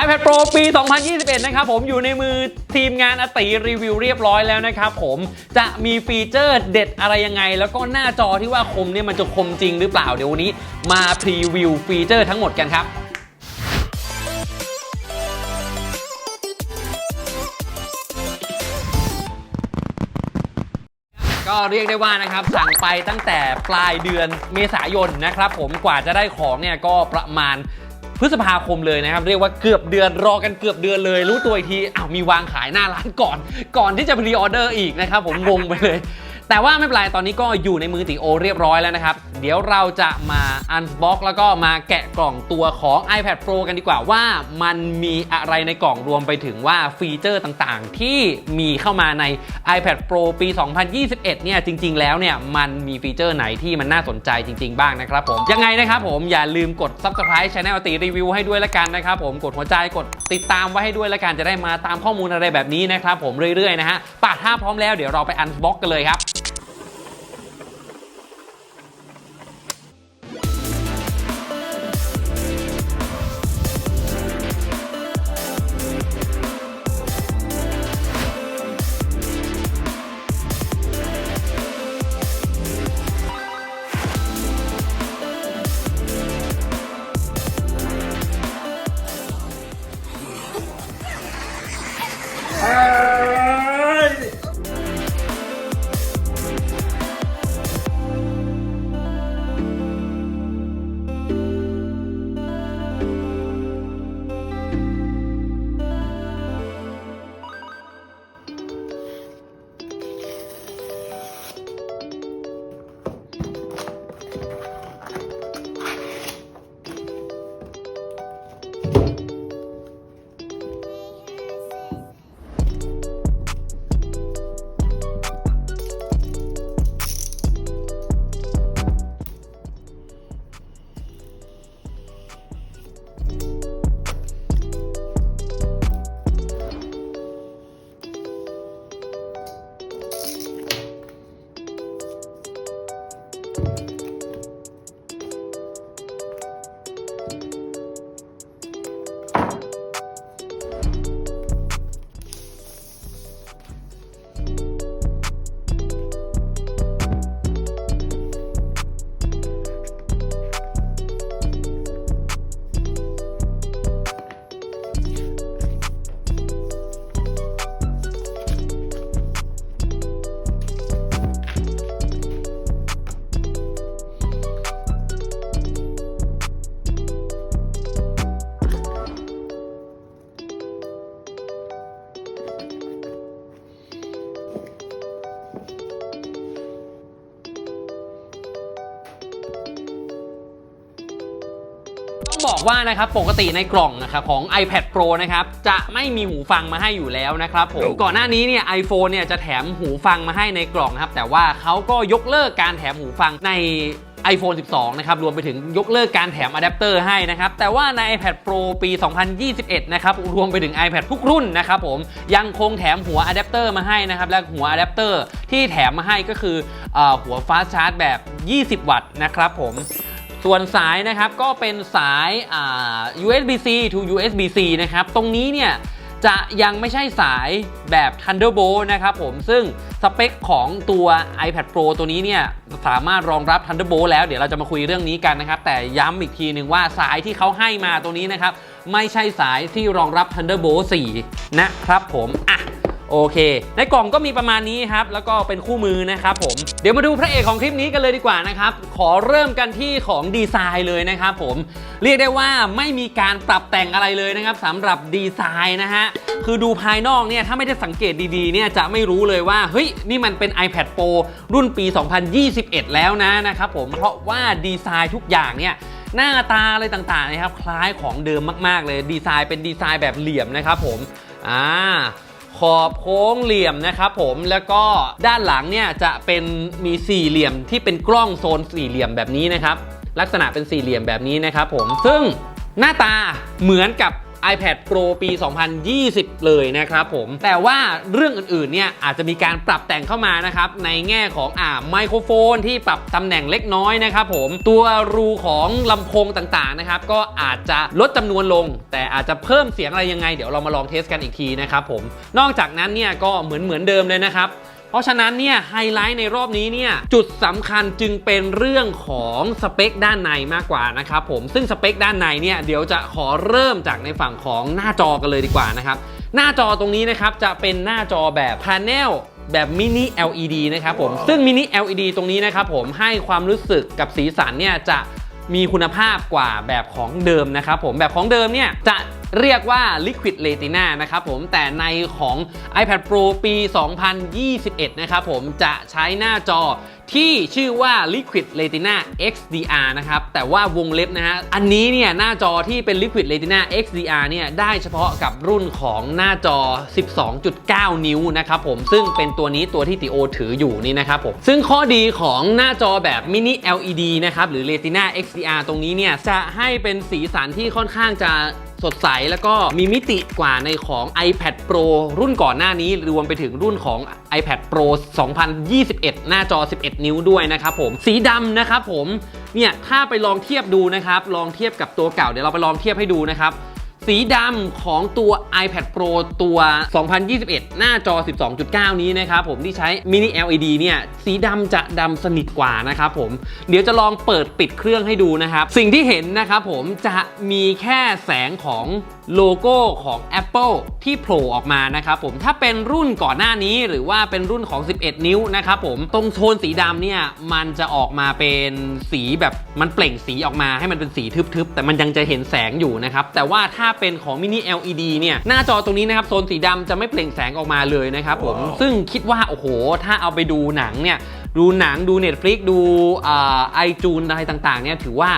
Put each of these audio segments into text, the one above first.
iPad Pro ปี 2021 นะครับผมอยู่ในมือทีมงานอติรีวิวเรียบร้อยแล้วนะครับผมจะมีฟีเจอร์เด็ดอะไรยังไง แล้วก็หน้าจอที่ว่าคมเนี่ยมันจะคมจริงหรือเปล่าเดี๋ยววันนี้ มาพรีวิวฟีเจอร์ทั้งหมดกันครับก็เรียกได้ว่านะครับสั่งไปตั้งแต่ปลายเดือนเมษายนนะครับผมกว่าจะได้ของเนี่ยก็ประมาณ พฤษภาคมเลยนะครับ เรียกว่าเกือบเดือนรอกันเกือบเดือนเลย รู้ตัวอีกทีอ้าวมีวางขายหน้าร้านก่อน ก่อนที่จะพรีออเดอร์อีกนะครับผมงงไปเลย แต่ว่าไม่เป็นไรตอนนี้ก็อยู่ในมือติโอเรียบร้อยแล้วนะครับ เดี๋ยวเราจะมาอันบ็อกแล้วก็มาแกะกล่องตัวของ iPad Pro กันดีกว่าว่ามันมีอะไรในกล่องรวมไปถึงว่าฟีเจอร์ต่างๆ ที่มีเข้ามาใน iPad Pro ปี 2021 เนี่ยจริง ๆ แล้วเนี่ยมันมีฟีเจอร์ไหนที่มันน่าสนใจจริง ๆ บ้างนะครับผมยังไงนะครับผมอย่าลืมกด Subscribe Channel ตีรีวิวให้ด้วยละกันนะครับผมกดหัวใจกดติดตามไว้ให้ด้วยละกันจะได้มาตามข้อมูลอะไรแบบนี้นะครับผมเรื่อยๆนะฮะป่ะถ้าพร้อมแล้วเดี๋ยวเราไปอันบ็อกกันเลยครับ ต้องบอกว่านะครับปกติในกล่องนะครับของ iPad Pro นะครับจะไม่มีหูฟังมาให้อยู่แล้วนะครับผมก่อนหน้านี้เนี่ย iPhone เนี่ยจะแถมหูฟังมาให้ในกล่องนะครับแต่ว่าเขาก็ยกเลิกการแถมหูฟังใน iPhone 12 นะครับ รวมไปถึงยกเลิกการแถมอะแดปเตอร์ให้นะครับ แต่ว่าใน iPad Pro ปี 2021 นะครับ รวมไปถึง iPad ทุกรุ่นนะครับผม ยังคงแถมหัวอะแดปเตอร์มาให้นะครับ และหัวอะแดปเตอร์ที่แถมมาให้ก็คือเออหัวฟาสชาร์จแบบ 20 วัตต์นะครับผม ส่วนสายนะครับก็เป็นสาย USB-C to USB-C นะครับ ตรงนี้เนี่ยจะยังไม่ใช่สายแบบ Thunderbolt นะครับผมซึ่งสเปคของตัว iPad Pro ตัวนี้เนี่ยสามารถรองรับ Thunderbolt แล้วเดี๋ยวเราจะมาคุยเรื่องนี้กันนะครับ แต่ย้ำอีกทีหนึ่งว่าสายที่เขาให้มาตัวนี้นะครับ ไม่ใช่สายที่รองรับ Thunderbolt 4 นะครับผมอะ โอเค ในกล่องก็มีประมาณนี้ครับ แล้วก็เป็นคู่มือนะครับผม เดี๋ยวมาดูพระเอกของคลิปนี้กันเลยดีกว่านะครับ ขอเริ่มกันที่ของดีไซน์เลยนะครับผม เรียกได้ว่าไม่มีการปรับแต่งอะไรเลยนะครับสำหรับดีไซน์นะฮะ คือดูภายนอกเนี่ย ถ้าไม่ได้สังเกตดีๆ เนี่ยจะไม่รู้เลยว่า เฮ้ย นี่มันเป็น iPad Pro รุ่นปี 2021 แล้วนะนะครับผม เพราะว่าดีไซน์ทุกอย่างเนี่ยหน้าตาอะไรต่างๆนะครับ คล้ายของเดิมมาก ๆ เลยดีไซน์เป็นดีไซน์แบบเหลี่ยมนะครับผม อ่า ขอบโค้งเหลี่ยมนะครับผมแล้วก็ด้านหลังเนี่ยจะเป็นมีสี่เหลี่ยมที่เป็นกล้องโซนสี่เหลี่ยมแบบนี้นะครับ ลักษณะเป็นสี่เหลี่ยมแบบนี้นะครับผมซึ่งหน้าตาเหมือนกับ iPad Pro ปี 2020 เลยนะครับผม แต่ว่าเรื่องอื่นๆ เนี่ยอาจจะมีการปรับแต่งเข้ามานะครับ ในแง่ของอ่าไมโครโฟนที่ปรับตำแหน่งเล็กน้อยนะครับผม ตัวรูของลำโพงต่างๆ นะครับ ก็อาจจะลดจำนวนลง แต่อาจจะเพิ่มเสียงอะไรยังไง เดี๋ยวเรามาลองเทสกันอีกทีนะครับผม นอกจากนั้นเนี่ยก็เหมือนเหมือนเดิมเลยนะครับ เพราะฉะนั้นเนี่ยไฮไลท์ในรอบนี้เนี่ยจุดสำคัญจึงเป็นเรื่องของสเปคด้านในมากกว่านะครับผมซึ่งสเปคด้านในเนี่ยเดี๋ยวจะขอเริ่มจากในฝั่งของหน้าจอกันเลยดีกว่านะครับหน้าจอตรงนี้นะครับจะเป็นหน้าจอแบบ Panel แบบมินิ LED นะครับผม ซึ่งมินิ LED ตรงนี้นะครับผมให้ความรู้สึกกับสีสันเนี่ยจะมีคุณภาพกว่าแบบของเดิมนะครับผมแบบของเดิมเนี่ยจะ เรียกว่า Liquid Retina นะครับผมแต่ในของ iPad Pro ปี 2021 นะครับผมจะใช้หน้าจอที่ชื่อว่า Liquid Retina XDR นะครับ แต่ว่าวงเล็บนะฮะ อันนี้เนี่ยหน้าจอที่เป็น Liquid Retina XDR เนี่ยได้เฉพาะกับรุ่นของหน้าจอ 12.9 นิ้วนะครับผม ซึ่งเป็นตัวนี้ตัวที่ติโอถืออยู่นี่นะครับผม ซึ่งข้อดีของหน้าจอแบบ Mini LED นะครับ หรือ Retina XDR ตรงนี้เนี่ยจะให้เป็นสีสันที่ค่อนข้างจะ สดใสแล้วก็มีมิติกว่าในของ iPad Pro รุ่นก่อนหน้านี้รวมไปถึงรุ่นของ iPad Pro 2021 หน้าจอ 11 นิ้วด้วยนะครับผม สีดำนะครับผม เนี่ย ถ้าไปลองเทียบดูนะครับ ลองเทียบกับตัวเก่า เดี๋ยวเราไปลองเทียบให้ดูนะครับ สีดำของตัว iPad Pro ตัว 2021 หน้าจอ 12.9 นี้นะครับผมที่ใช้ Mini LED เนี่ย สีดำจะดำสนิทกว่านะครับผม เดี๋ยวจะลองเปิดปิดเครื่องให้ดูนะครับ สิ่งที่เห็นนะครับผมจะมีแค่แสงของ โลโก้ของ Apple ที่โผล่ออกมานะครับผมถ้าเป็นรุ่นก่อนหน้านี้หรือว่าเป็นรุ่นของ 11 นิ้วนะครับผมตรงโทนสีดำเนี่ยมันจะออกมาเป็นสีแบบมันเปล่งสีออกมาให้มันเป็นสีทึบๆ แต่มันยังจะเห็นแสงอยู่นะครับแต่ว่าถ้าเป็นของ Mini LED เนี่ยหน้าจอตรงนี้นะครับโซนสีดำจะไม่เปล่งแสงออกมาเลยนะครับผมซึ่งคิดว่าโอ้โห ถ้าเอาไปดูหนังเนี่ยดูหนังดู Netflix ดูไอจูนอะไรต่างๆเนี่ยถือว่า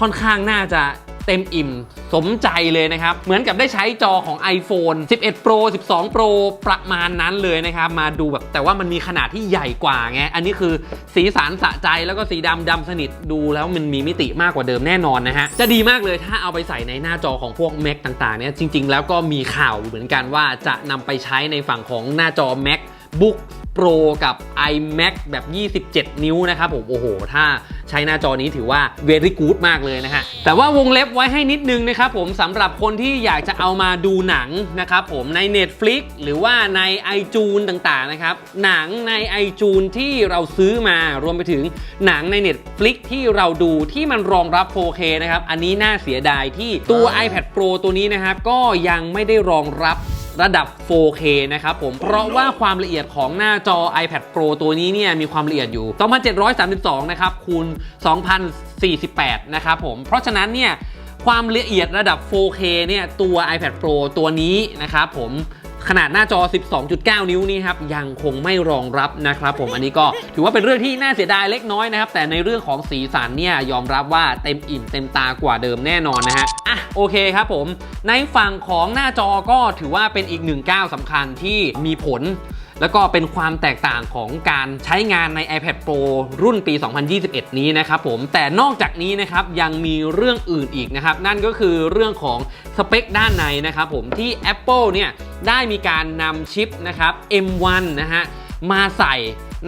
ค่อนข้างน่าจะ เต็มอิ่ม สมใจเลยนะครับ เหมือนกับได้ใช้จอของ iPhone 11 Pro 12 Pro ประมาณนั้นเลยนะครับ มาดูแบบแต่ว่ามันมีขนาดที่ใหญ่กว่าไง อันนี้คือสีสันสะใจแล้วก็สีดำดำสนิทดูแล้วมันมีมิติมากกว่าเดิมแน่นอนนะฮะ จะดีมากเลยถ้าเอาไปใส่ในหน้าจอของพวก Mac ต่างๆเนี่ยจริง ๆ แล้วก็มีข่าวเหมือนกันว่าจะนำไปใช้ในฝั่งของหน้าจอ Mac Book Pro กับ iMac แบบ 27 นิ้วนะครับผม โอ้โห ถ้าใช้หน้าจอนี้ถือว่า very good มากเลยนะฮะ แต่ว่าวงเล็บไว้ให้นิดนึงนะครับผมสำหรับคนที่อยากจะเอามาดูหนังนะครับผมใน Netflix หรือว่าใน iTunes ต่างๆนะครับ หนังใน iTunes ที่เราซื้อมารวมไปถึงหนังใน Netflix ที่เราดูที่มันรองรับ 4K นะครับ อันนี้น่าเสียดายที่ตัว iPad Pro ตัวนี้นะครับก็ยังไม่ได้รองรับ ระดับ 4K นะครับผม เพราะว่าความละเอียดของหน้าจอ iPad Pro ตัวนี้เนี่ยมีความละเอียดอยู่ 2732 นะครับคูณ 2048 นะครับผม เพราะฉะนั้นเนี่ยความละเอียดระดับ 4K เนี่ยตัว iPad Pro ตัวนี้นะครับผม ขนาดหน้าจอ 12.9 นิ้วนี้ครับยังคงไม่รองรับนะครับผมอันนี้ก็ถือว่าเป็นเรื่องที่น่าเสียดายเล็กน้อยนะครับแต่ในเรื่องของสีสันเนี่ยยอมรับว่าเต็มอิ่มเต็มตากว่าเดิมแน่นอนนะฮะอะโอเคครับผม ในฝั่งของหน้าจอก็ถือว่าเป็นอีกหนึ่งก้าวสำคัญที่มีผล แล้วก็เป็นความแตกต่างของการใช้งานใน iPad Pro รุ่นปี 2021 นี้นะครับผม แต่นอกจากนี้นะครับยังมีเรื่องอื่นอีกนะครับ นั่นก็คือเรื่องของสเปคด้านในนะครับผมที่ Apple เนี่ยได้มีการนำชิปนะครับ M1 นะฮะมาใส่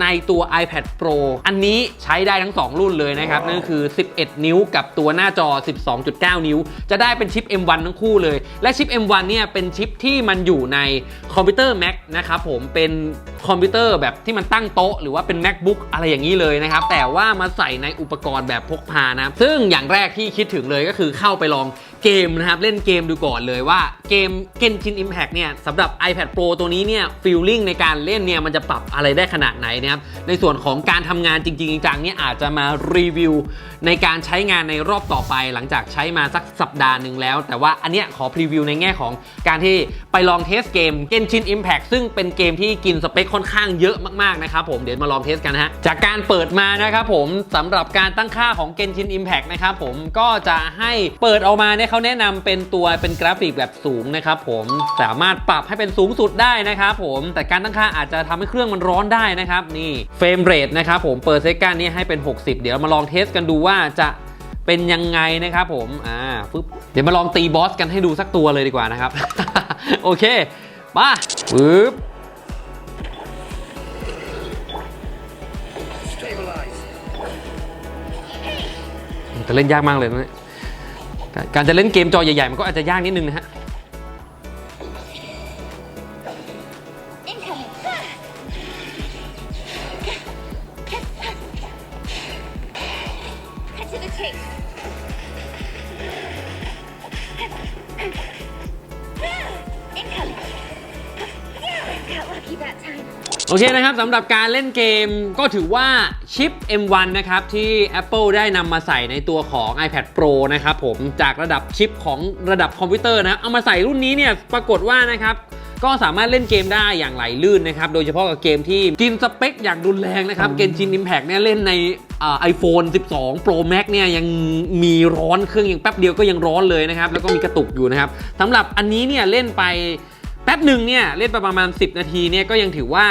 ในตัว iPad Pro อันนี้ใช้ได้ทั้ง 2 รุ่นเลยนะครับ นั่นคือ 11 นิ้วกับตัวหน้าจอ 12.9 นิ้ว จะได้เป็นชิป M1 ทั้งคู่เลย และชิป M1 เนี่ยเป็นชิปที่มันอยู่ในคอมพิวเตอร์ Mac นะครับผมเป็นคอมพิวเตอร์แบบที่มันตั้งโต๊ะหรือว่าเป็น MacBook อะไรอย่างนี้เลยนะครับ แต่ว่ามาใส่ในอุปกรณ์แบบพกพานะ ซึ่งอย่างแรกที่คิดถึงเลยก็คือเข้าไปลอง เกมนะครับ เล่นเกมดูก่อนเลยว่าเกม Genshin Impact เนี่ยสำหรับ iPad Pro ตัวนี้เนี่ยฟีลลิ่งในการเล่นเนี่ยมันจะปรับอะไรได้ขนาดไหนนะครับ ในส่วนของการทำงานจริง ๆ จังเนี่ยอาจจะมารีวิว ในการใช้งานในรอบต่อไป หลังจากใช้มาสักสัปดาห์หนึ่งแล้ว แต่ว่าอันเนี้ยขอพรีวิวในแง่ของการที่ไปลองเทสเกม Genshin Impact ซึ่งเป็นเกมที่กินสเปคค่อนข้างเยอะมากๆนะครับผมเดี๋ยวมาลองเทสกันนะฮะจากการเปิดมานะครับผมสำหรับการตั้งค่าของ Genshin Impact นะครับผมก็จะให้เปิดออกมาเนี่ยเขาแนะนำเป็นตัวเป็นกราฟิกแบบสูงนะครับผมสามารถปรับให้เป็นสูงสุดได้นะครับผมแต่การตั้งค่าอาจจะทำให้เครื่องมันร้อนได้นะครับนี่เฟรมเรทนะครับผมเปิดเซกันนี่ให้เป็น 60 เดี๋ยวมาลองเทสกันดูว่าจะเป็นยังไงนะครับผมอ่าปึ๊บเดี๋ยวมาลองตีบอสกันให้ดูสักตัวเลยดีกว่านะครับ โอเคมาปึ๊บแต่เล่นยากมากเลยนะเนี่ย การจะเล่นเกมจอใหญ่ๆ มันก็อาจจะยากนิดนึงนะฮะ เคนะครับสำหรับการเล่นเกมก็ถือว่าชิป M1 นะครับ ที่ Apple ได้นำมาใส่ในตัวของ iPad Pro นะครับผมจากระดับชิปของระดับคอมพิวเตอร์นะเอามาใส่รุ่นนี้เนี่ยปรากฏว่านะครับก็สามารถเล่นเกมได้อย่างไหลลื่นนะครับ โดยเฉพาะกับเกมที่กินสเปคอย่างรุนแรงนะครับ เกนชิน Impact เนี่ยเล่นในไอโฟน12 Pro Max เนี่ยยังมีร้อนเครื่องยังแป๊บเดียวก็ยังร้อนเลยนะครับ แล้วก็มีกระตุกอยู่นะครับสำหรับอันนี้เนี่ยเล่นไป แป๊บหนึ่งเนี่ยเล่นไปประมาณ 10 นาทีเนี่ยก็ยังถือว่า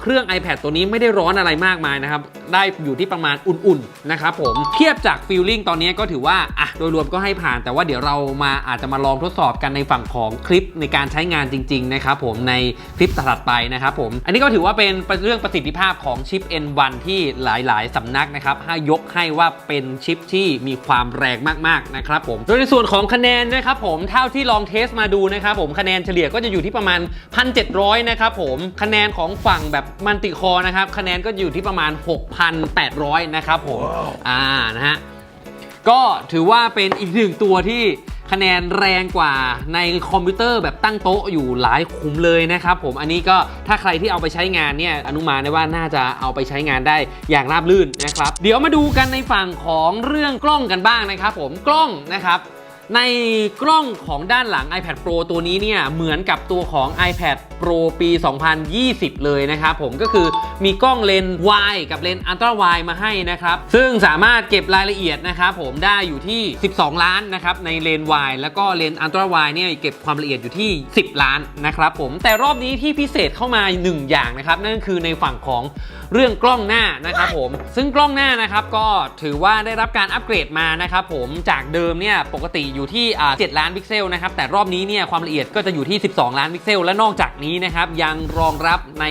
เครื่อง iPad ตัวนี้ไม่ได้ร้อนอะไรมากมายนะครับ ได้อยู่ที่ประมาณอุ่นๆนะครับผมเทียบจากฟีลลิ่งตอนนี้ก็ถือว่าอะโดยรวมก็ให้ผ่าน แต่ว่าเดี๋ยวเรามาอาจจะมาลองทดสอบกันในฝั่งของคลิปในการใช้งานจริง ๆ นะครับผมในคลิปถัดไปนะครับผม อันนี้ก็ถือว่าเป็นเรื่องประสิทธิภาพของชิป N1 ที่หลายๆสำนักนะครับให้ยกให้ว่าเป็นชิปที่มีความแรงมากๆนะครับผมโดยในส่วนของคะแนนนะครับผมเท่าที่ลองเทสมาดูนะครับผมคะแนนเฉลี่ยก็จะอยู่ที่ประมาณ 1,700 นะครับผม คะแนนของฝั่งแบบมันติคอนะครับ คะแนนก็อยู่ที่ประมาณ 6,800 นะครับผม อ่า นะฮะ ก็ถือว่าเป็นอีกหนึ่งตัวที่คะแนนแรงกว่าในคอมพิวเตอร์แบบตั้งโต๊ะอยู่หลายขุมเลยนะครับผมอันนี้ก็ถ้าใครที่เอาไปใช้งานเนี่ยอนุมานได้ว่าน่าจะเอาไปใช้งานได้อย่างราบรื่นนะครับ เดี๋ยวมาดูกันในฝั่งของเรื่องกล้องกันบ้างนะครับผมกล้องนะครับ ในกล้องของด้านหลัง iPad Pro ตัวนี้เนี่ยเหมือนกับตัวของ iPad Pro ปี 2020 เลยนะครับผมก็คือมีกล้องเลนส์ wide กับเลนส์ ultra wide มาให้นะครับ ซึ่งสามารถเก็บรายละเอียดนะครับผมได้อยู่ที่ 12 ล้านนะครับในเลนส์ wide แล้วก็เลนส์ ultra wide เนี่ยเก็บความละเอียดอยู่ที่ 10 ล้านนะครับผมแต่รอบนี้ที่พิเศษเข้ามาหนึ่งอย่างนะครับนั่นคือในฝั่งของ เรื่องกล้องหน้านะครับผม ซึ่งกล้องหน้านะครับก็ถือว่าได้รับการอัปเกรดมานะครับผมจากเดิมเนี่ยปกติอยู่ที่7ล้านพิกเซลนะครับแต่รอบนี้เนี่ยความละเอียดก็จะอยู่ที่ 12 ล้านพิกเซล และนอกจากนี้นะครับยังรองรับใน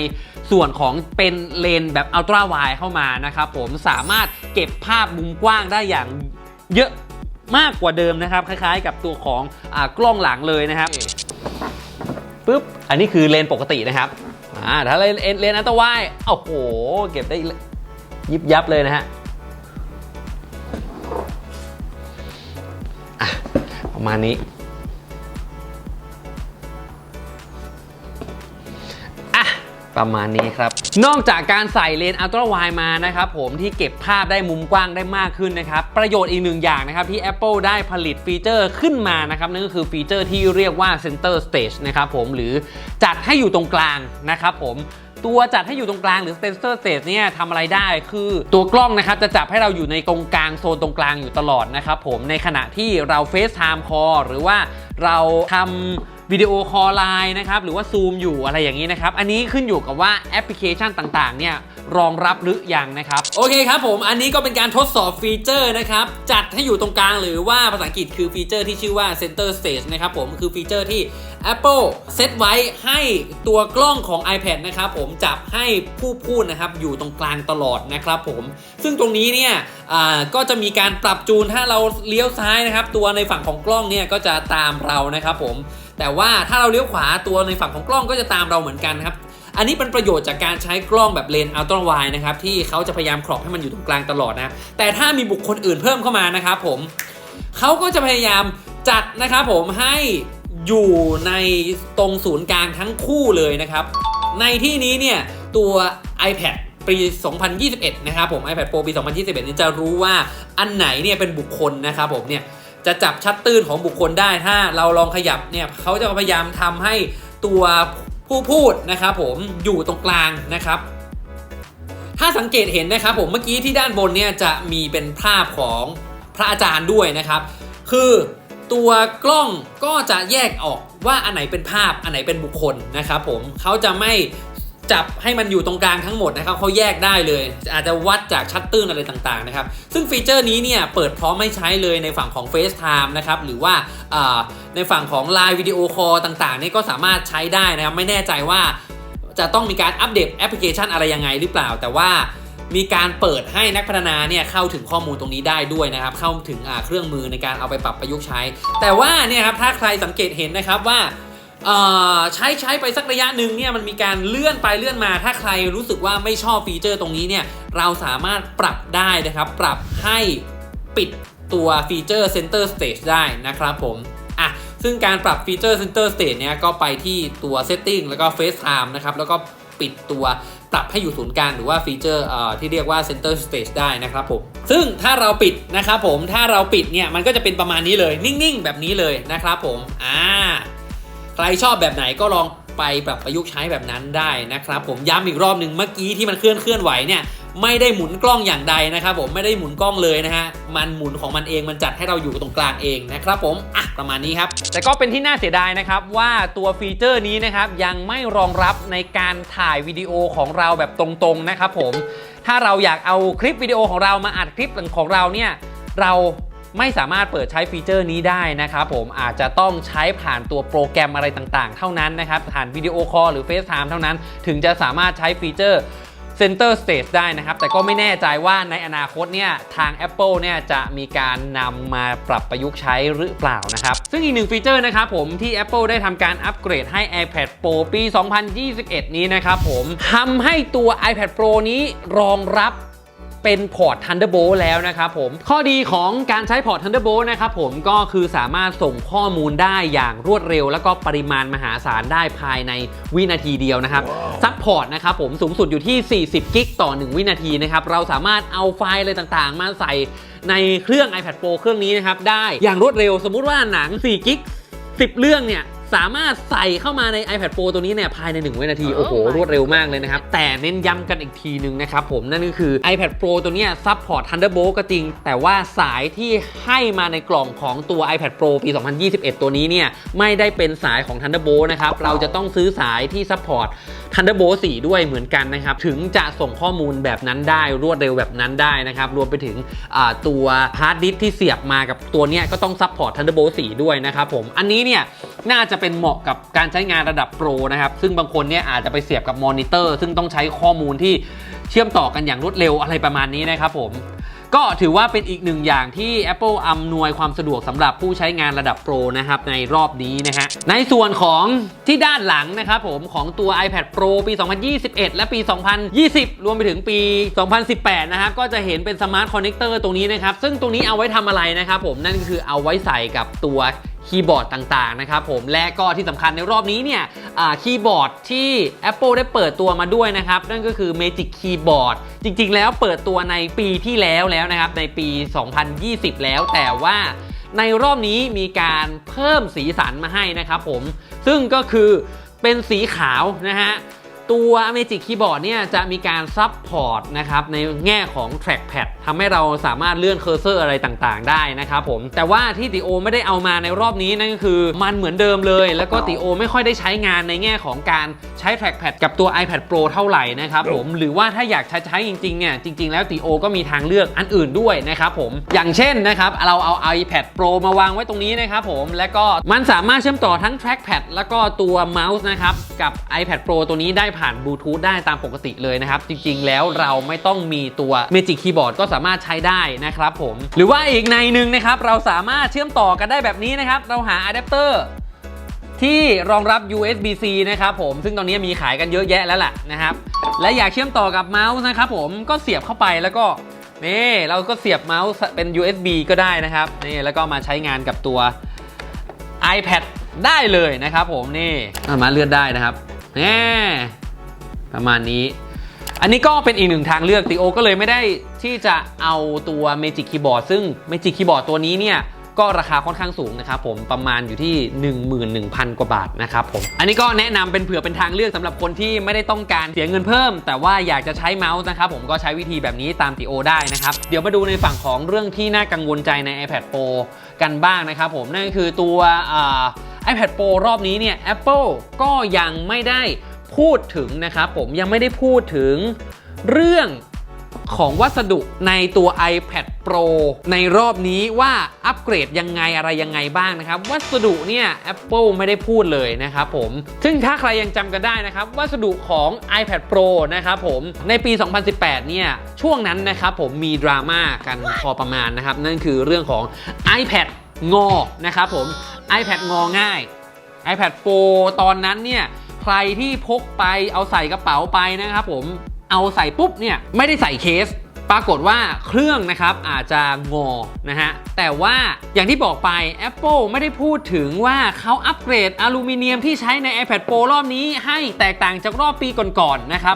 ส่วนของเป็นเลนแบบอัลตร้าไวเข้ามานะครับผมสามารถเก็บภาพมุมกว้างได้อย่างเยอะมากกว่าเดิมนะครับคล้ายๆ กับตัวของอกล้องหลังเลยนะครับปุ๊บอันนี้คือเลนปกตินะครับ อ่าถ้าเลนส์เลนส์อัตวาไวโอ้โห เก็บได้ยิบยับเลยนะฮะประมาณนี้ ประมาณนี้ครับ นอกจากการใส่เลนส์อัลตร้าไวมานะครับผมที่เก็บภาพได้มุมกว้างได้มากขึ้นนะครับ ประโยชน์อีกหนึ่งอย่างนะครับที่ Apple ได้ผลิตฟีเจอร์ขึ้นมานะครับ นั่นก็คือฟีเจอร์ที่เรียกว่า Center Stage นะครับผมหรือจัดให้อยู่ตรงกลางนะครับผมตัวจัดให้อยู่ตรงกลางหรือ Sensor Stage เนี่ยทำอะไรได้คือตัวกล้องนะครับจะจับให้เราอยู่ในตรงกลางโซนตรงกลางอยู่ตลอดนะครับผมในขณะที่เรา FaceTime Call หรือว่าเราทำ วิดีโอคอลไลน์นะครับหรือว่าซูมอยู่อะไรอย่างนี้นะครับ อันนี้ขึ้นอยู่กับว่าแอปพลิเคชันต่างๆเนี่ยรองรับหรือยังนะครับ โอเคครับผมอันนี้ก็เป็นการทดสอบฟีเจอร์นะครับ จัดให้อยู่ตรงกลางหรือว่าภาษาอังกฤษคือฟีเจอร์ที่ชื่อว่า Center Stage นะครับผมคือฟีเจอร์ที่ Apple เซตไว้ให้ตัวกล้องของ iPad นะครับผมจับให้ผู้พูดนะครับอยู่ตรงกลางตลอดนะครับผมซึ่งตรงนี้เนี่ยก็จะมีการปรับจูนถ้าเราเลี้ยวซ้ายนะครับ ตัวในฝั่งของกล้องเนี่ยก็จะตามเรานะครับผม แต่ว่าถ้าเราเลี้ยวขวาตัวในฝั่งของกล้องก็จะตามเราเหมือนกันครับอันนี้เป็นประโยชน์จากการใช้กล้องแบบเลนส์อัลตร้าไวนะครับที่เขาจะพยายามครอบให้มันอยู่ตรงกลางตลอดนะแต่ถ้ามีบุคคลอื่นเพิ่มเข้ามานะครับผมเขาก็จะพยายามจัดนะครับผมให้อยู่ในตรงศูนย์กลางทั้งคู่เลยนะครับ ในที่นี้เนี่ยตัว iPad ปี 2021 นะครับผม iPad Pro ปี 2021 นี่จะรู้ว่าอันไหนเนี่ยเป็นบุคคลนะครับผมเนี่ย จะจับชัดตื้นของบุคคลได้ถ้าเราลองขยับเนี่ยเขาจะพยายามทำให้ตัวผู้พูดนะครับผมอยู่ตรงกลางนะครับ ถ้าสังเกตเห็นนะครับผมเมื่อกี้ที่ด้านบนเนี่ยจะมีเป็นภาพของพระอาจารย์ด้วยนะครับ คือตัวกล้องก็จะแยกออกว่าอันไหนเป็นภาพอันไหนเป็นบุคคลนะครับผมเขาจะไม่ จับให้มันอยู่ตรงกลางทั้งหมดนะครับเขาแยกได้เลย อาจจะวัดจากชัตเตอร์อะไรต่างๆนะครับ ซึ่งฟีเจอร์นี้เนี่ยเปิดพร้อมไม่ใช้เลยในฝั่งของ FaceTime นะครับ หรือว่าในฝั่งของ Line Video Call ต่างๆนี่ก็สามารถใช้ได้นะครับ ไม่แน่ใจว่าจะต้องมีการอัปเดตแอปพลิเคชันอะไรยังไงหรือเปล่า แต่ว่ามีการเปิดให้นักพัฒนาเนี่ยเข้าถึงข้อมูลตรงนี้ได้ด้วยนะครับ เข้าถึงเครื่องมือในการเอาไปปรับประยุกต์ใช้ แต่ว่าเนี่ยครับถ้าใครสังเกตเห็นนะครับว่า ใช้ใช้ไปสักระยะหนึ่งเนี่ยมันมีการเลื่อนไปเลื่อนมา ถ้าใครรู้สึกว่าไม่ชอบฟีเจอร์ตรงนี้เนี่ยเราสามารถปรับได้นะครับ ปรับให้ปิดตัวฟีเจอร์ Center Stage ได้นะครับผมอะซึ่งการปรับฟีเจอร์ Center Stage เนี่ยก็ไปที่ตัว Setting แล้วก็ FaceTime นะครับ แล้วก็ปิดตัวปรับให้อยู่ศูนย์กลางหรือว่าฟีเจอร์ที่เรียกว่า Center Stage ได้นะครับผม ซึ่งถ้าเราปิดนะครับผมถ้าเราปิดเนี่ยมันก็จะเป็นประมาณนี้เลยนิ่งๆ แบบนี้เลยนะครับผมอ่า รชอบแบบไหนก็ลองไปปรับประยุกต์ใช้แบบนั้นได้นะครับ ผมย้ำอีกรอบหนึ่งเมื่อกี้ที่มันเคลื่อนเคลื่อนไหวเนี่ยไม่ได้หมุนกล้องอย่างใดนะครับ ผมไม่ได้หมุนกล้องเลยนะฮะมันหมุนของมันเองมันจัดให้เราอยู่ตรงกลางเองนะครับผมอะประมาณนี้ครับ แต่ก็เป็นที่น่าเสียดายนะครับว่าตัวฟีเจอร์นี้นะครับยังไม่รองรับในการถ่ายวิดีโอของเราแบบตรงๆนะครับผมถ้าเราอยากเอาคลิปวิดีโอของเรามาอัดคลิปของเราเนี่ยเรา ไม่สามารถเปิดใช้ฟีเจอร์นี้ได้นะครับผมอาจจะต้องใช้ผ่านตัวโปรแกรมอะไรต่างๆ เท่านั้นนะครับผ่านวิดีโอคอลหรือ FaceTime เท่านั้น ถึงจะสามารถใช้ฟีเจอร์ Center Stage ได้นะครับ แต่ก็ไม่แน่ใจว่าในอนาคตเนี่ยทาง Apple เนี่ยจะมีการนำมาปรับประยุกต์ใช้หรือเปล่านะครับ ซึ่งอีกหนึ่งฟีเจอร์นะครับผมที่ Apple ได้ทำการอัปเกรดให้ iPad Pro ปี 2021 นี้นะครับผมทำให้ตัว iPad Pro นี้รองรับ เป็นพอร์ต Thunderbolt แล้วนะครับผมข้อดีของการใช้พอร์ต Thunderbolt นะครับผมก็คือสามารถส่งข้อมูลได้อย่างรวดเร็ว แล้วก็ปริมาณมหาศาลได้ภายในวินาทีเดียวนะครับซัพพอร์ตนะครับผมสูงสุดอยู่ที่ 40 กิกต่อ 1 วินาทีนะครับเราสามารถเอาไฟล์อะไรต่างๆ มาใส่ในเครื่อง iPad Pro เครื่องนี้นะครับได้อย่างรวดเร็วสมมุติว่าหนัง4กิก10 เรื่องเนี่ย สามารถใส่เข้ามาใน iPad Pro ตัวนี้เนี่ยภายใน1วินาที โอ้โห รวดเร็วมากเลยนะครับ แต่เน้นย้ำกันอีกทีนึงนะครับผมนั่นก็คือ iPad Pro ตัวเนี้ซัพพอร์ต Thunderbolt ก็จริง แต่ว่าสายที่ให้มาในกล่องของตัว iPad Pro ปี 2021 ตัวนี้เนี่ยไม่ได้เป็นสายของ Thunderbolt นะครับเราจะต้องซื้อสายที่ซัพพอร์ต Thunderbolt 4 ด้วยเหมือนกันนะครับถึงจะส่งข้อมูลแบบนั้นได้รวดเร็วแบบนั้นได้นะครับรวมไปถึงอ่าตัวฮาร์ดดิสก์ที่เสียบมากับตัวเนี้ยก็ต้องซัพพอร์ต Thunderbolt 4 ด้วยนะครับผมอันนี้เนี่ยน่าจะเป็นเหมาะกับการใช้งานระดับโปรนะครับ ซึ่งบางคนเนี่ยอาจจะไปเสียบกับมอนิเตอร์ ซึ่งต้องใช้ข้อมูลที่เชื่อมต่อกันอย่างรวดเร็วอะไรประมาณนี้นะครับผมก็ถือว่าเป็นอีกหนึ่งอย่างที่ Apple อำนวยความสะดวกสำหรับผู้ใช้งานระดับโปรนะครับในรอบนี้นะฮะในส่วนของที่ด้านหลังนะครับผมของตัว iPad Pro ปี 2021 และปี 2020 รวมไปถึงปี 2018 นะครับก็จะเห็นเป็นสมาร์ทคอนเนคเตอร์ตรงนี้นะครับ ซึ่งตรงนี้เอาไว้ทำอะไรนะครับผมนั่นก็คือเอาไว้ใส่กับตัวคีย์บอร์ดต่างๆนะครับผมและก็ที่สำคัญในรอบนี้เนี่ยคีย์บอร์ดที่ Apple ได้เปิดตัวมาด้วยนะครับ นั่นก็คือ Magic Keyboard จริงๆ แล้วเปิดตัวในปีที่แล้วแล้วนะครับ ในปี 2020 แล้วแต่ว่าในรอบนี้มีการเพิ่มสีสันมาให้นะครับผม ซึ่งก็คือเป็นสีขาวนะฮะ ตัว Magic Keyboard เนี่ยจะมีการซับพอร์ตนะครับในแง่ของ Trackpad ทำให้เราสามารถเลื่อนเคอร์เซอร์อะไรต่างๆ ได้นะครับผม แต่ว่าที่ติโอไม่ได้เอามาในรอบนี้นั่นก็คือมันเหมือนเดิมเลย แล้วก็ติโอไม่ค่อยได้ใช้งานในแง่ของการใช้ Trackpad กับตัว iPad Pro เท่าไหร่นะครับผมหรือว่าถ้าอยากใช้ใช้จริงๆเนี่ยจริง ๆ แล้วติโอก็มีทางเลือกอันอื่นด้วยนะครับผมอย่างเช่นนะครับเราเอา iPad Pro มาวางไว้ตรงนี้นะครับผมแล้วก็มันสามารถเชื่อมต่อทั้ง Trackpad แล้วก็ตัวเมาส์นะครับกับ iPad Pro ตัวนี้ได้ผ่านบลูทูธได้ตามปกติเลยนะครับ จริงๆ แล้วเราไม่ต้องมีตัว Magic Keyboard ก็สามารถใช้ได้นะครับผม หรือว่าอีกในหนึ่งนะครับ เราสามารถเชื่อมต่อกันได้แบบนี้นะครับ เราหาอะแดปเตอร์ที่รองรับ USB-C นะครับผม ซึ่งตอนนี้มีขายกันเยอะแยะแล้วล่ะนะครับ และอยากเชื่อมต่อกับเมาส์นะครับผม ก็เสียบเข้าไปแล้วก็นี่เราก็เสียบเมาส์เป็น USB ก็ได้นะครับนี่แล้วก็มาใช้งานกับตัว iPad ได้เลยนะครับผมนี่เอามาเลื่อนได้นะครับแน่ ประมาณนี้ อันนี้ก็เป็นอีกหนึ่งทางเลือกติโอก็เลยไม่ได้ที่จะเอาตัว Magic Keyboard ซึ่ง Magic Keyboard ตัวนี้เนี่ยก็ราคาค่อนข้างสูงนะครับผมประมาณอยู่ที่ 11,000 กว่าบาทนะครับผมอันนี้ก็แนะนำเป็นเผื่อเป็นทางเลือกสำหรับคนที่ไม่ได้ต้องการเสียเงินเพิ่ม แต่ว่าอยากจะใช้เมาส์นะครับผมก็ใช้วิธีแบบนี้ตามติโอได้นะครับ เดี๋ยวมาดูในฝั่งของเรื่องที่น่ากังวลใจใน iPad Pro กันบ้างนะครับผมนั่นก็คือตัวอ่า iPad Pro รอบนี้เนี่ย Apple ก็ยังไม่ได้ พูดถึงนะครับผมยังไม่ได้พูดถึงเรื่องของวัสดุในตัว iPad Pro ในรอบนี้ว่าอัปเกรดยังไงอะไรยังไงบ้างนะครับ วัสดุเนี่ย Apple ไม่ได้พูดเลยนะครับผม ซึ่งถ้าใครยังจำกันได้นะครับ วัสดุของ iPad Pro นะครับผมในปี 2018 เนี่ย ช่วงนั้นนะครับผมมีดราม่ากันพอประมาณนะครับ นั่นคือเรื่องของ iPad งอนะครับผม iPad งอง่าย iPad Pro ตอนนั้นเนี่ย ใครที่พกไปเอาใส่กระเป๋าไปนะครับผมเอาใส่ปุ๊บเนี่ยไม่ได้ใส่เคส ปรากฏว่าเครื่องนะครับอาจจะงอนะฮะแต่ว่าอย่างที่บอกไป Apple ไม่ได้พูดถึงว่าเขาอัปเกรดอลูมิเนียมที่ใช้ใน iPad Pro รอบนี้ให้แตกต่างจากรอบปีก่อนๆนะครับ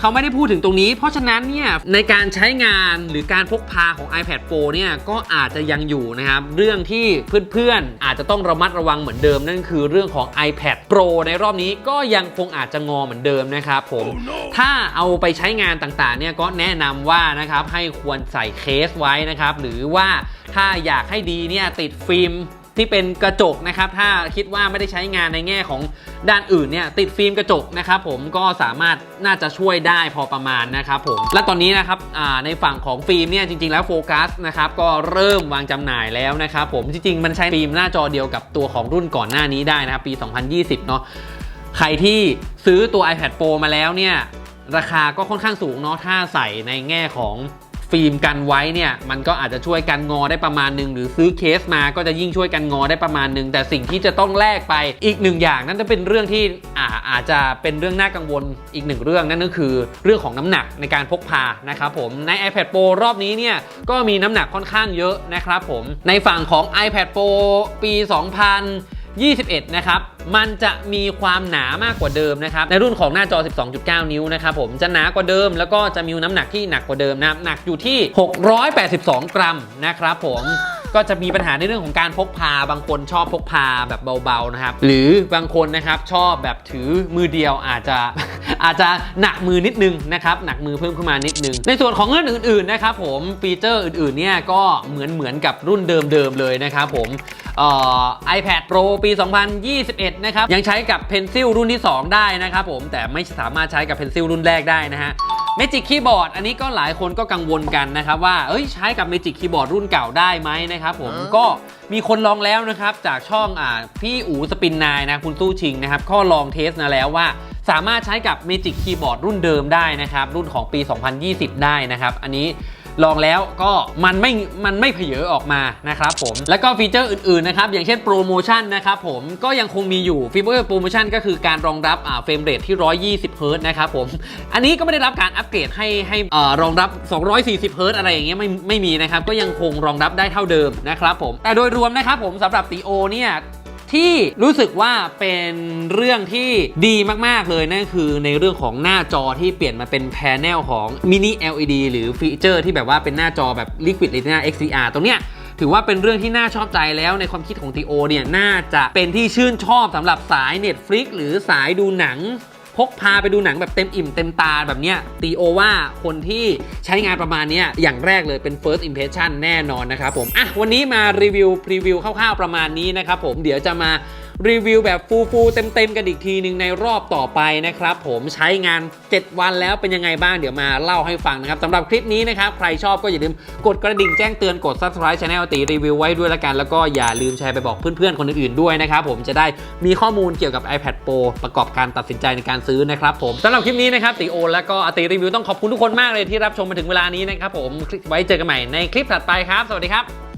เขาไม่ได้พูดถึงตรงนี้ เพราะฉะนั้นเนี่ยในการใช้งานหรือการพกพาของ iPad Pro เนี่ยก็อาจจะยังอยู่นะครับ เรื่องที่เพื่อนๆ อาจจะต้องระมัดระวังเหมือนเดิม นั่นคือเรื่องของ iPad Pro ในรอบนี้ก็ยังคงอาจจะงอเหมือนเดิมนะครับผมถ้าเอาไปใช้งานต่างๆเนี่ยก็แนะนำว่านะครับให้ควรใส่เคสไว้นะครับหรือว่าถ้าอยากให้ดีเนี่ยติดฟิล์ม ที่เป็นกระจกนะครับ ถ้าคิดว่าไม่ได้ใช้งานในแง่ของด้านอื่นเนี่ยติดฟิล์มกระจกนะครับผมก็สามารถน่าจะช่วยได้พอประมาณนะครับผมและตอนนี้นะครับในฝั่งของฟิล์มเนี่ยจริง ๆ แล้วโฟกัสนะครับก็เริ่มวางจำหน่ายแล้วนะครับผมจริง ๆ มันใช้ฟิล์มหน้าจอเดียวกับตัวของรุ่นก่อนหน้านี้ได้นะครับปี 2020 เนาะใครที่ซื้อตัว iPad Pro มาแล้วเนี่ยราคาก็ค่อนข้างสูงเนาะถ้าใส่ในแง่ของ ฟิล์มกันไว้เนี่ยมันก็อาจจะช่วยกันงอได้ประมาณหนึ่งหรือซื้อเคสมาก็จะยิ่งช่วยกันงอได้ประมาณหนึ่งแต่สิ่งที่จะต้องแลกไปอีกหนึ่งอย่าง นั่นจะเป็นเรื่องที่อาอาจจะเป็นเรื่องน่ากังวลอีกหนึ่งเรื่องนั่นก็คือเรื่องของน้ำหนักในการพกพานะครับผมใน iPad Pro รอบนี้เนี่ยก็มีน้ำหนักค่อนข้างเยอะนะครับผมในฝั่งของ iPad Pro ปี 21 นะครับ มันจะมีความหนามากกว่าเดิมนะครับ ในรุ่นของหน้าจอ 12.9 นิ้วนะครับผม จะหนากว่าเดิม แล้วก็จะมีน้ำหนักที่หนักกว่าเดิมนะครับ หนักอยู่ที่ 682 กรัมนะครับผมก็จะมีปัญหาในเรื่องของการพกพา บางคนชอบพกพาแบบเบาๆนะครับ หรือบางคนนะครับชอบแบบถือมือเดียวอาจจะอาจจะหนักมือนิดนึงนะครับ หนักมือเพิ่มขึ้นมานิดนึง ในส่วนของเงื่อนอื่นๆนะครับผมฟีเจอร์อื่นๆเนี่ยก็เหมือนเหมือนกับรุ่นเดิมๆเลยนะครับผม เอ่อ iPad Pro ปี 2021 นะครับ ยังใช้กับ Pencil รุ่นที่ 2 ได้นะครับผม แต่ไม่สามารถใช้กับ Pencil รุ่นแรกได้นะฮะ Magic Keyboard อันนี้ก็หลายคนก็กังวลกันนะครับว่าเอ้ยใช้กับ Magic Keyboard รุ่นเก่าได้ไหมนะครับผมก็มีคนลองแล้วนะครับจากช่องอ่าพี่อูสปินนายนะคุณสู้ชิงนะครับก็ลองเทสมาแล้วว่า สามารถใช้กับ Magic Keyboard รุ่นเดิมได้นะครับรุ่นของปี 2020 ได้นะครับอันนี้ ลองแล้วก็มันไม่มันไม่เผยออกมานะครับผมแล้วก็ฟีเจอร์อื่นๆนะครับอย่างเช่นโปรโมชั่นนะครับผมก็ยังคงมีอยู่ฟีเจอร์โปรโมชั่นก็คือการรองรับเฟรมเรทที่ 120เฮิร์ตนะครับผมอันนี้ก็ไม่ได้รับการอัปเกรดให้ให้เอ่อรองรับ 240เฮิร์ตอะไรอย่างเงี้ยไม่ไม่มีนะครับก็ยังคงรองรับได้เท่าเดิมนะครับผมแต่โดยรวมนะครับผมสำหรับตีโอเนี่ย ที่รู้สึกว่าเป็นเรื่องที่ดีมากๆเลยนั่นคือในเรื่องของหน้าจอที่เปลี่ยนมาเป็นแพนเนลของ Mini LED หรือฟีเจอร์ที่แบบว่าเป็นหน้าจอแบบ Liquid Retina XDR ตรงเนี้ยถือว่าเป็นเรื่องที่น่าชอบใจแล้วในความคิดของทีโอเนี่ย น่าจะเป็นที่ชื่นชอบสำหรับสาย Netflix หรือสายดูหนัง พกพาไปดูหนังแบบเต็มอิ่มเต็มตาแบบเนี้ยตีโอว่าคนที่ใช้งานประมาณนี้อย่างแรกเลยเป็น first impression แน่นอนนะครับผมอะวันนี้มารีวิวพรีวิวคร่าวๆประมาณนี้นะครับผมเดี๋ยวจะมา รีวิวแบบฟูลฟูลเต็มๆกันอีกทีหนึ่งในรอบต่อไปนะครับผมใช้งาน 7 วันแล้วเป็นยังไงบ้างเดี๋ยวมาเล่าให้ฟังนะครับสำหรับคลิปนี้นะครับใครชอบก็อย่าลืมกดกระดิ่งแจ้งเตือนกด subscribe channel ตีรีวิวไว้ด้วยละกันแล้วก็อย่าลืมแชร์ไปบอกเพื่อนๆคนอื่นๆด้วยนะครับผมจะได้มีข้อมูลเกี่ยวกับ iPad Pro ประกอบการตัดสินใจในการซื้อนะครับผมสำหรับคลิปนี้นะครับตีโอแล้วก็อตีรีวิวต้องขอบคุณทุกคนมากเลยที่รับชมมาถึงเวลานี้นะครับผมไว้เจอกันใหม่ในคลิปถัดไปครับ สวัสดีครับ